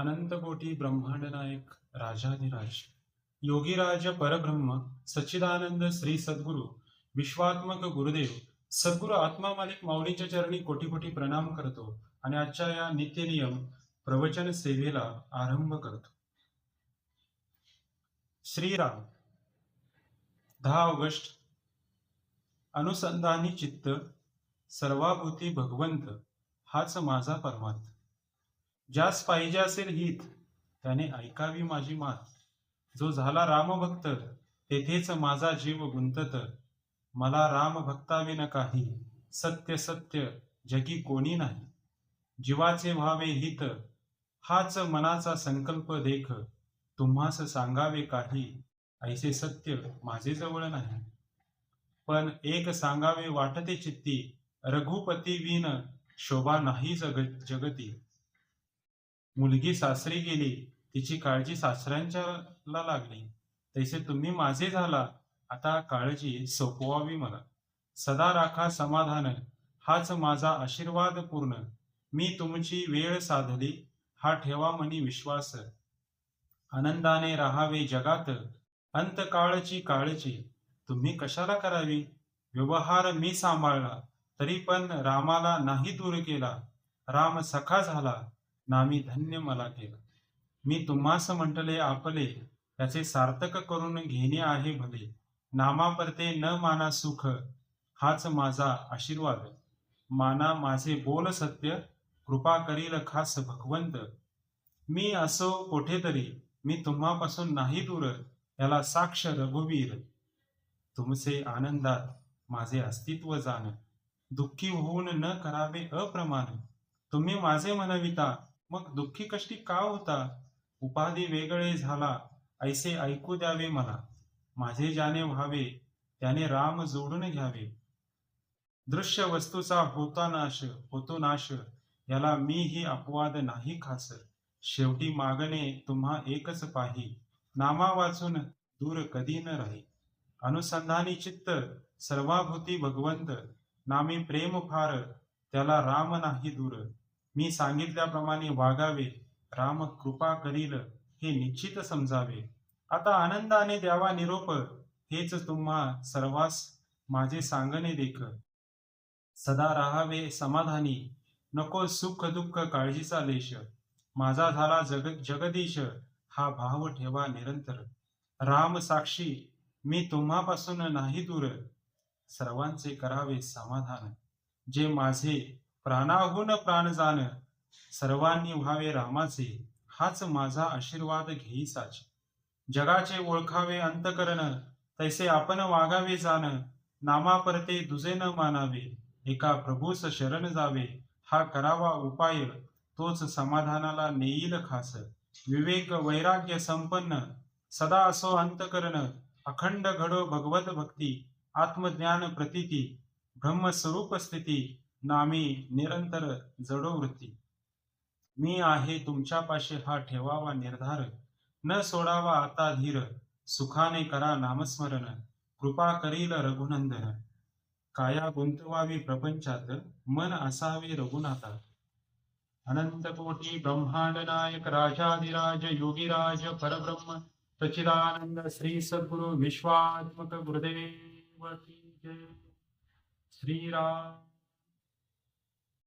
अनंतकोटी ब्रह्मांड नायक राजाधिराज योगीराज परब्रह्म सच्चिदानंद श्री सद्गुरु विश्वात्मक गुरुदेव सद्गुरु आत्मा मालिक माऊलीच्या चरणी कोटी कोटी प्रणाम करतो आणि आजच्या या नित्यनियम प्रवचन सेवेला आरंभ करतो. श्रीराम दहा ऑगस्ट अनुसंधानी चित्त सर्वाभूती भगवंत हाच माझा परमात्मा ज्यास पाहिजे असेल हित त्याने ऐकावी माझी मात. जो झाला रामभक्त तेथेच माझा जीव गुंतत. मला राम भक्ताविन काही सत्य सत्य जगी कोणी नाही. जीवाचे व्हावे हित हाच मनाचा संकल्प देख. तुम्हास सांगावे काही ऐसे सत्य माझे जवळ नाही. पण एक सांगावे वाटते चित्ती रघुपती विन शोभा नाही जग जगती. मुलगी सासरी गेली तिची काळजी सासऱ्यांच्याला लागली. तैसे तुम्ही माझे झाला. आता काळजी सोपवावी मला. सदा राखा समाधान. हाच माझा आशीर्वाद पूर्ण. मी तुमची वेळ साधली. हा ठेवा मनी विश्वास. आनंदाने राहावे जगात. अंतकाळची काळजी. तुम्ही कशाला करावी? व्यवहार मी सांभाळला. तरी पण रामाला नाही दूर केला. राम सखा झाला. नामी धन्य मला केलं. मी तुम्हास म्हटले आपले त्याचे सार्थक करून घेणे आहे भले. नामापरते न माना सुख हाच माझा आशीर्वाद. माना माझे बोल सत्य कृपा करील खास भगवंत. मी असो कोठेतरी मी तुम्हापासून नाही दूर याला साक्ष रघुवीर. तुमचे आनंदात माझे अस्तित्व जाण. दुःखी होऊन न करावे अप्रमाण. तुम्ही माझे मनविता मग दुःखी कष्टी का होता? उपाधी वेगळे झाला. ऐसे ऐकू द्यावे मला. माझे ज्याने व्हावे. त्याने राम जोडून घ्यावे. दृश्य वस्तूचा होता नाश होतो नाश. याला मी ही अपवाद नाही खास शेवटी मागणे तुम्हा एकच पाही. नामा वाचून दूर कधी न राही. अनुसंधानी चित्त सर्वाभूती भगवंत. नामी प्रेम फार त्याला राम नाही दूर. मी सांगितल्याप्रमाणे वागावे. राम कृपा करील हे निश्चित समजावे. आता आनंदाने द्यावा निरोप हेच तुम्हा सर्वास माझे सांगणे देख. सदा राहावे समाधानी नको सुख दुःख काळजीचा लेश. माझा झाला जग जगदीश हा भाव ठेवा निरंतर. राम साक्षी मी तुम्हापासून नाही दूर. सर्वांचे करावे समाधान. जे माझे प्राणाहून प्राण जाण सर्वांनी व्हावे रामाचे हाच माझा आशीर्वाद घेईसाच जगाचे ओळखावे अंतकरण तैसे आपण वागावे जाण नामापरते दुजे न मानावे एका प्रभूस शरण जावे हा करावा उपाय तोच समाधानाला नेईल खास. विवेक वैराग्य संपन्न सदा असो अंतकरण अखंड घडो भगवत भक्ती आत्मज्ञान प्रतीती ब्रह्मस्वरूप स्थिती नामी निरंतर जडो वृत्ती मी आहे तुमच्यापाशी हा ठेवावा निर्धार. न सोडावा आता धीर. सुखाने करा नामस्मरण. कृपा करील रघुनंदन. काया गुंतवावी प्रपंचात. मन असावे रघुनाथा अनंत कोटी ब्रह्मांड नायक राजाधिराज योगीराज परब्रह्म सचिदानंद श्री सद्गुरु विश्वात्मक गुरुदेव श्रीराम.